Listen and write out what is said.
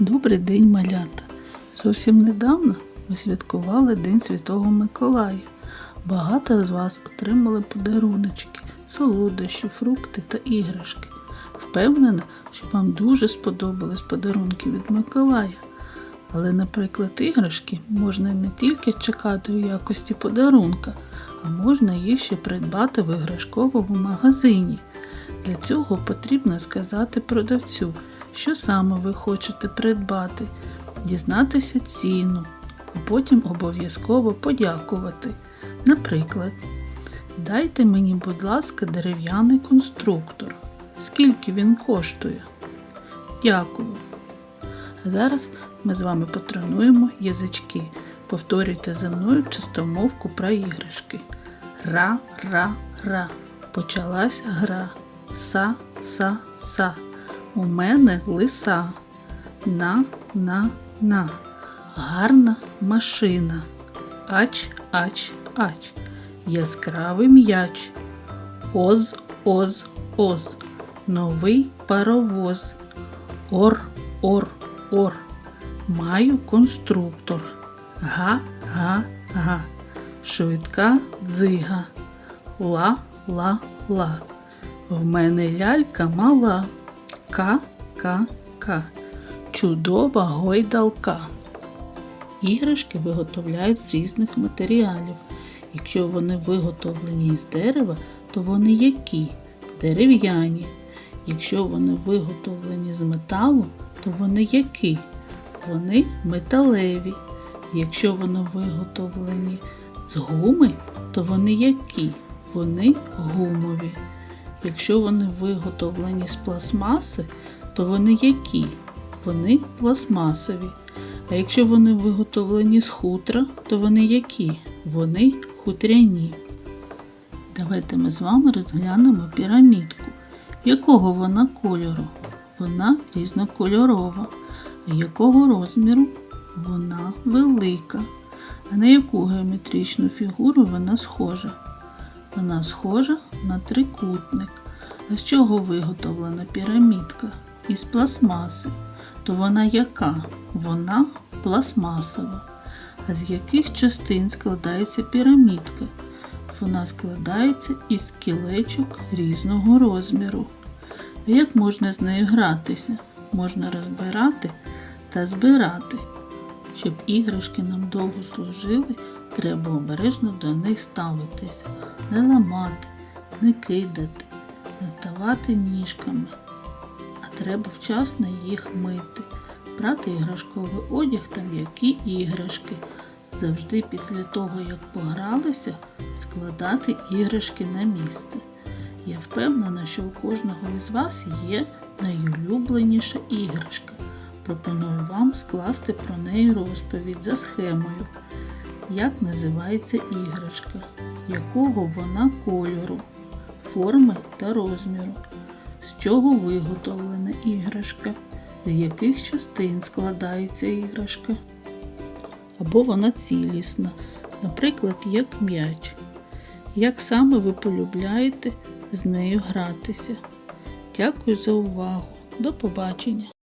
Добрий день, малята! Зовсім недавно ми святкували День Святого Миколая. Багато з вас отримали подаруночки, солодощі, фрукти та іграшки. Впевнена, що вам дуже сподобались подарунки від Миколая. Але, наприклад, іграшки можна не тільки чекати у якості подарунка, а можна їх ще придбати в іграшковому магазині. Для цього потрібно сказати продавцю, що саме ви хочете придбати, дізнатися ціну, а потім обов'язково подякувати. Наприклад, дайте мені, будь ласка, дерев'яний конструктор. Скільки він коштує? Дякую. А зараз ми з вами потренуємо язички. Повторюйте за мною чистомовку про іграшки. Ра-ра-ра. Почалася гра. Са-са-са. У мене лиса. На-на-на. Гарна машина. Ач-ач-ач. Яскравий м'яч. Оз, оз, оз. Новий паровоз. Ор, ор, ор. Маю конструктор. Га, га, га. Швидка дзига. Ла, ла, ла. В мене лялька мала. Ка, ка, ка. Чудова гойдалка. Іграшки виготовляють з різних матеріалів. Якщо вони виготовлені з дерева, то вони які? Дерев'яні. Якщо вони виготовлені з металу, то вони які? Вони металеві. Якщо вони виготовлені з гуми, то вони які? Вони гумові. Якщо вони виготовлені з пластмаси, то вони які? Вони пластмасові. А якщо вони виготовлені з хутра, то вони які? Вони хутряні. Давайте ми з вами розглянемо пірамідку. Якого вона кольору? Вона різнокольорова. Якого розміру? Вона велика. А на яку геометричну фігуру вона схожа? Вона схожа на трикутник. А з чого виготовлена пірамідка? Із пластмаси. То вона яка? Вона пластмасова. А з яких частин складається пірамідка? Вона складається із кілечок різного розміру. Як можна з нею гратися? Можна розбирати та збирати. Щоб іграшки нам довго служили, треба обережно до них ставитися, не ламати, не кидати, не ставати ніжками, а треба вчасно їх мити, брати іграшковий одяг та м'які іграшки. Завжди після того, як погралися, складати іграшки на місце. Я впевнена, що у кожного із вас є найулюбленіша іграшка. Пропоную вам скласти про неї розповідь за схемою. Як називається іграшка, якого вона кольору, форми та розміру, з чого виготовлена іграшка, з яких частин складається іграшка. Або вона цілісна, наприклад, як м'яч. Як саме ви полюбляєте з нею гратися? Дякую за увагу. До побачення!